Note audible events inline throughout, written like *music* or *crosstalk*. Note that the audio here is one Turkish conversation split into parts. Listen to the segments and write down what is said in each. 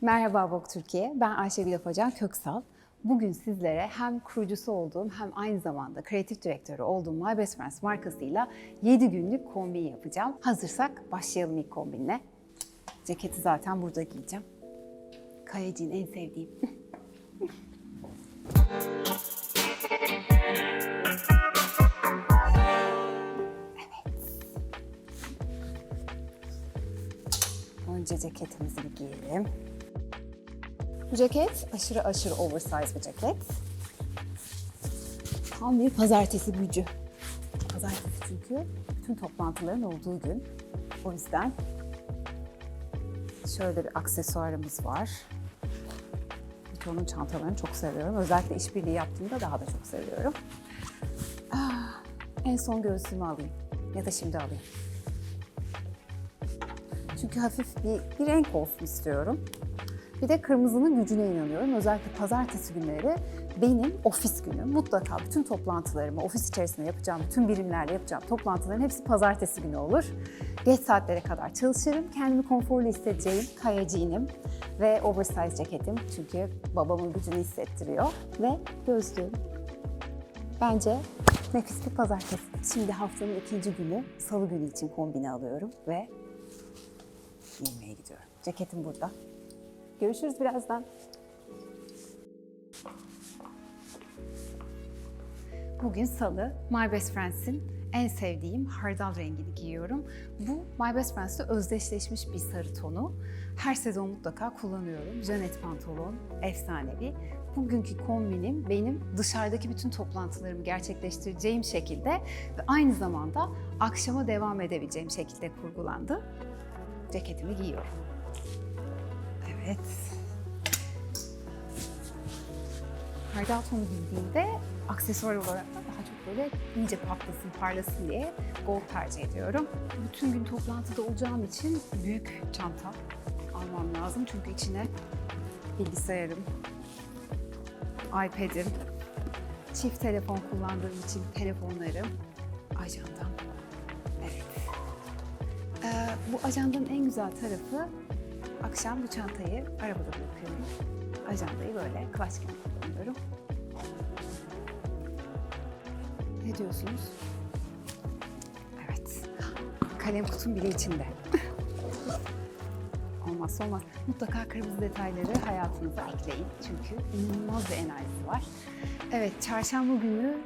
Merhaba Vogue Türkiye, ben Ayşegül Afacan Köksal. Bugün sizlere hem kurucusu olduğum hem aynı zamanda kreatif direktörü olduğum My Best Friends markasıyla 7 günlük kombin yapacağım. Hazırsak başlayalım ilk kombinle. Ceketi zaten burada giyeceğim. Kayacı'nın en sevdiğim. *laughs* Önce ceketimizi giyelim. Ceket aşırı aşırı oversize bir ceket. Tam bir pazartesi gücü. Pazartesi çünkü bütün toplantıların olduğu gün. O yüzden şöyle bir aksesuarımız var. Onun çantalarını çok seviyorum. Özellikle işbirliği yaptığımda daha da çok seviyorum. Ah, en son göğsümü alayım. Ya da şimdi alayım. Çünkü hafif bir, bir renk olsun istiyorum. Bir de kırmızının gücüne inanıyorum. Özellikle pazartesi günleri benim ofis günüm. Mutlaka bütün toplantılarımı, ofis içerisinde yapacağım, bütün birimlerle yapacağım toplantıların hepsi pazartesi günü olur. Geç saatlere kadar çalışırım. Kendimi konforlu hissedeceğim kayacığım ve oversize ceketim. Çünkü babamın gücünü hissettiriyor. Ve gözlüğüm. Bence nefis bir pazartesi. Şimdi haftanın ikinci günü, salı günü için kombine alıyorum ve giymeye gidiyorum. Ceketim burada. Görüşürüz birazdan. Bugün salı. My Best Friends'in en sevdiğim hardal rengini giyiyorum. Bu My Best Friends'te özdeşleşmiş bir sarı tonu. Her sezon mutlaka kullanıyorum. Janet pantolon, efsanevi. Bugünkü kombinim benim dışarıdaki bütün toplantılarımı gerçekleştireceğim şekilde ve aynı zamanda akşama devam edebileceğim şekilde kurgulandı. Ceketimi giyiyorum. Evet. Hardal tonu giydiğimde aksesuar olarak da daha çok böyle iyice patlasın, parlasın diye gold tercih ediyorum. Bütün gün toplantıda olacağım için büyük çanta almam lazım. Çünkü içine bilgisayarım, iPad'im, çift telefon kullandığım için telefonlarım, ajandam. Evet. Ee, bu ajandanın en güzel tarafı akşam bu çantayı arabada bırakıyorum. Ajandayı böyle kıvaçken kullanıyorum. Ne diyorsunuz? Evet. Kalem kutum bile içinde. *laughs* Olmazsa olmaz. Mutlaka kırmızı detayları hayatınıza ekleyin. Çünkü inanılmaz bir enerjisi var. Evet, çarşamba günü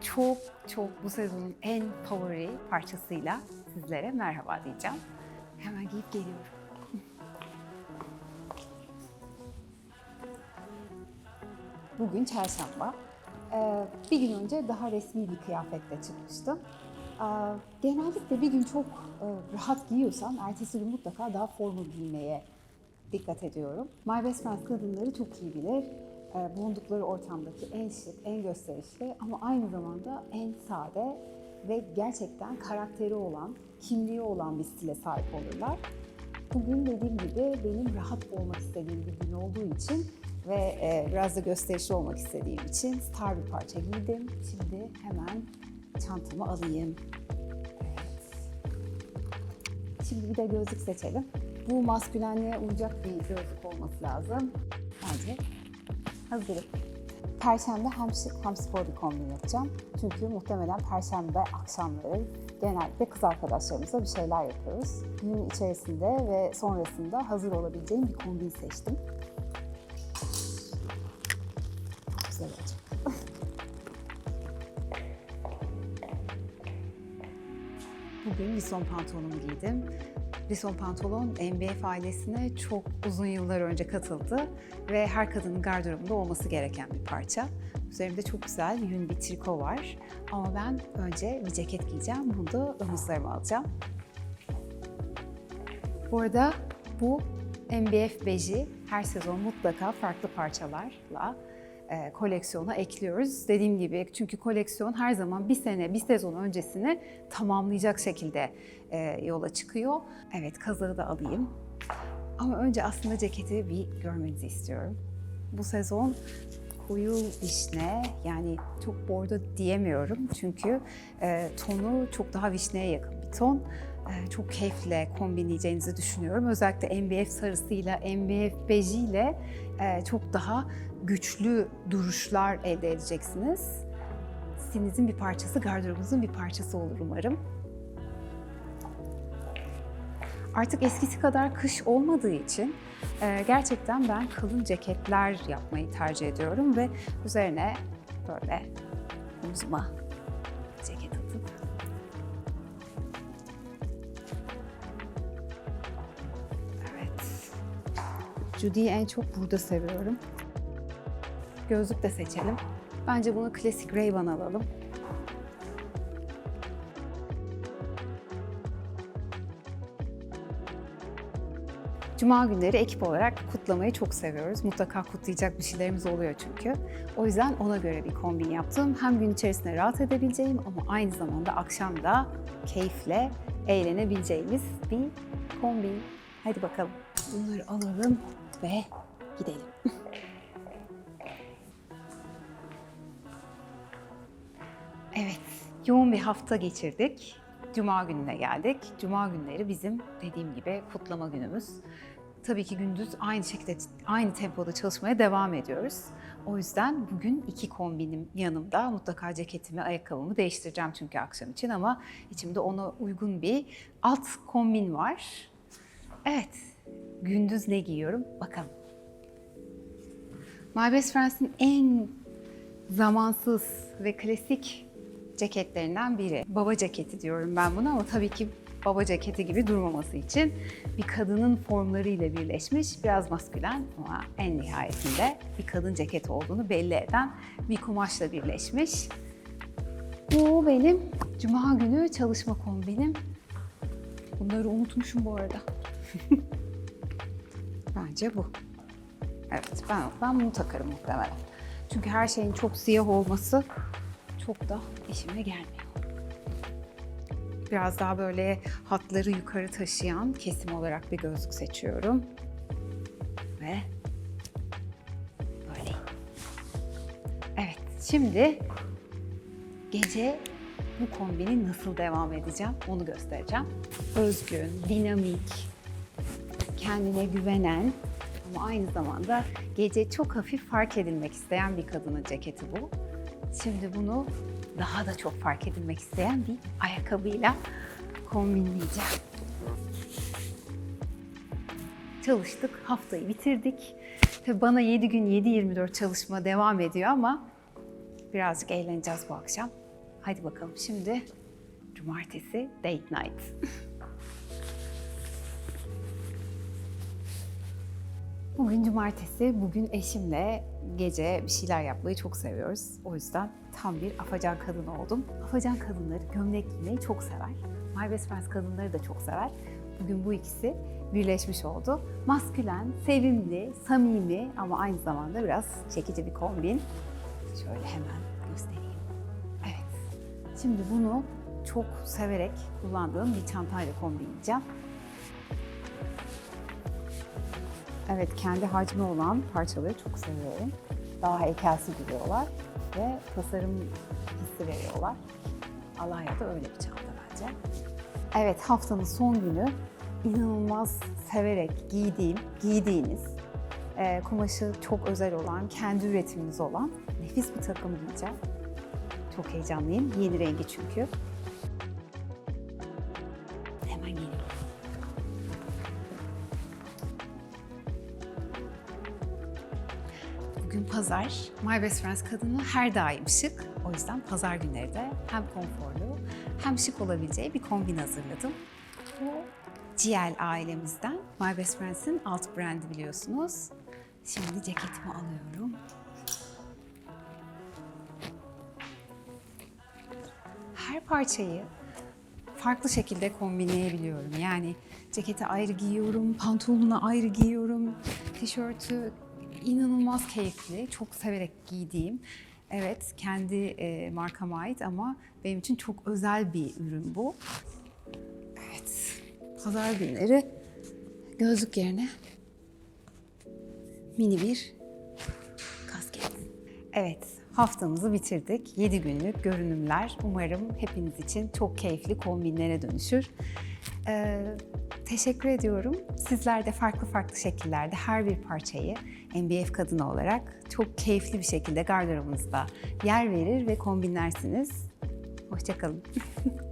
çok çok bu sezonun en favori parçasıyla sizlere merhaba diyeceğim. Hemen giyip geliyorum. Bugün çarşamba. Ee, bir gün önce daha resmi bir kıyafetle çıkmıştım. Ee, genellikle bir gün çok e, rahat giyiyorsam ertesi gün mutlaka daha formal giymeye dikkat ediyorum. My Best Friends kadınları çok iyi bilir. Ee, bulundukları ortamdaki en şık, en gösterişli ama aynı zamanda en sade ve gerçekten karakteri olan, kimliği olan bir stile sahip olurlar. Bugün dediğim gibi benim rahat olmak istediğim bir gün olduğu için ve e, biraz da gösterişli olmak istediğim için star bir parça giydim. Şimdi hemen çantamı alayım. Şimdi bir de gözlük seçelim. Bu maskülenliğe uyacak bir gözlük olması lazım. Bence hazırım. Perşembe hem hem spor bir kombin yapacağım. Çünkü muhtemelen perşembe akşamları genellikle kız arkadaşlarımızla bir şeyler yapıyoruz. Günün içerisinde ve sonrasında hazır olabileceğim bir kombin seçtim. Bugün vison pantolonumu giydim. Vison pantolon MBF ailesine çok uzun yıllar önce katıldı ve her kadının gardırobunda olması gereken bir parça. Üzerimde çok güzel yün bir triko var ama ben önce bir ceket giyeceğim. Bunu da omuzlarıma alacağım. Bu arada bu MBF beji her sezon mutlaka farklı parçalarla koleksiyona ekliyoruz. Dediğim gibi çünkü koleksiyon her zaman bir sene, bir sezon öncesini tamamlayacak şekilde e, yola çıkıyor. Evet kazağı da alayım. Ama önce aslında ceketi bir görmenizi istiyorum. Bu sezon koyu vişne yani çok bordo diyemiyorum çünkü e, tonu çok daha vişneye yakın bir ton. e, çok keyifle kombinleyeceğinizi düşünüyorum. Özellikle MBF sarısıyla, MBF bejiyle e, çok daha güçlü duruşlar elde edeceksiniz. Stilinizin bir parçası, gardırobunuzun bir parçası olur umarım. Artık eskisi kadar kış olmadığı için e, gerçekten ben kalın ceketler yapmayı tercih ediyorum ve üzerine böyle omzuma ceket atıp Evet. Judy'yi en çok burada seviyorum. Gözlük de seçelim. Bence bunu klasik Ray-Ban alalım. Cuma günleri ekip olarak kutlamayı çok seviyoruz. Mutlaka kutlayacak bir şeylerimiz oluyor çünkü. O yüzden ona göre bir kombin yaptım. Hem gün içerisinde rahat edebileceğim ama aynı zamanda akşam da keyifle eğlenebileceğimiz bir kombin. Hadi bakalım. Bunları alalım ve gidelim. Evet, yoğun bir hafta geçirdik. Cuma gününe geldik. Cuma günleri bizim dediğim gibi kutlama günümüz. Tabii ki gündüz aynı şekilde, aynı tempoda çalışmaya devam ediyoruz. O yüzden bugün iki kombinim yanımda. Mutlaka ceketimi, ayakkabımı değiştireceğim çünkü akşam için ama içimde ona uygun bir alt kombin var. Evet, gündüz ne giyiyorum? Bakalım. My Best Friends'in en zamansız ve klasik ceketlerinden biri. Baba ceketi diyorum ben buna ama tabii ki baba ceketi gibi durmaması için bir kadının formlarıyla birleşmiş, biraz maskülen ama en nihayetinde bir kadın ceketi olduğunu belli eden bir kumaşla birleşmiş. Bu benim cuma günü çalışma kombinim. Bunları unutmuşum bu arada. *laughs* Bence bu. Evet, ben, ben bunu takarım muhtemelen. Çünkü her şeyin çok siyah olması çok da işime gelmiyor. Biraz daha böyle hatları yukarı taşıyan kesim olarak bir gözlük seçiyorum. Ve böyle. Evet, şimdi gece bu kombini nasıl devam edeceğim onu göstereceğim. Özgün, dinamik, kendine güvenen ama aynı zamanda gece çok hafif fark edilmek isteyen bir kadının ceketi bu. Şimdi bunu daha da çok fark edilmek isteyen bir ayakkabıyla kombinleyeceğim. Çalıştık, haftayı bitirdik. Tabii bana 7 gün 7-24 çalışma devam ediyor ama birazcık eğleneceğiz bu akşam. Hadi bakalım şimdi cumartesi date night. *laughs* Bugün cumartesi, bugün eşimle gece bir şeyler yapmayı çok seviyoruz. O yüzden tam bir afacan kadın oldum. Afacan kadınları gömlek giymeyi çok sever. My Best Friends kadınları da çok sever. Bugün bu ikisi birleşmiş oldu. Maskülen, sevimli, samimi ama aynı zamanda biraz çekici bir kombin. Şöyle hemen göstereyim. Evet. Şimdi bunu çok severek kullandığım bir çantayla kombinleyeceğim. Evet, kendi hacmi olan parçaları çok seviyorum. Daha heykelsi duruyorlar ve tasarım hissi veriyorlar. Alanya'da öyle bir çanta bence. Evet, haftanın son günü inanılmaz severek giydiğim, giydiğiniz, e, kumaşı çok özel olan, kendi üretimimiz olan nefis bir takım giyeceğim. Çok heyecanlıyım. Yeni rengi çünkü. Hemen geliyorum. Bugün pazar. My Best Friends kadını her daim şık. O yüzden pazar günleri de hem konforlu hem şık olabileceği bir kombin hazırladım. Bu GL ailemizden My Best Friends'in alt brandi biliyorsunuz. Şimdi ceketimi alıyorum. Her parçayı farklı şekilde kombinleyebiliyorum. Yani ceketi ayrı giyiyorum, pantolonunu ayrı giyiyorum, tişörtü inanılmaz keyifli, çok severek giydiğim. Evet, kendi e, markama ait ama benim için çok özel bir ürün bu. Evet, pazar günleri gözlük yerine mini bir kasket. Evet, haftamızı bitirdik. 7 günlük görünümler. Umarım hepiniz için çok keyifli kombinlere dönüşür. Ee, teşekkür ediyorum. Sizler de farklı farklı şekillerde her bir parçayı MBF kadını olarak çok keyifli bir şekilde gardırobunuzda yer verir ve kombinlersiniz. Hoşçakalın. *laughs*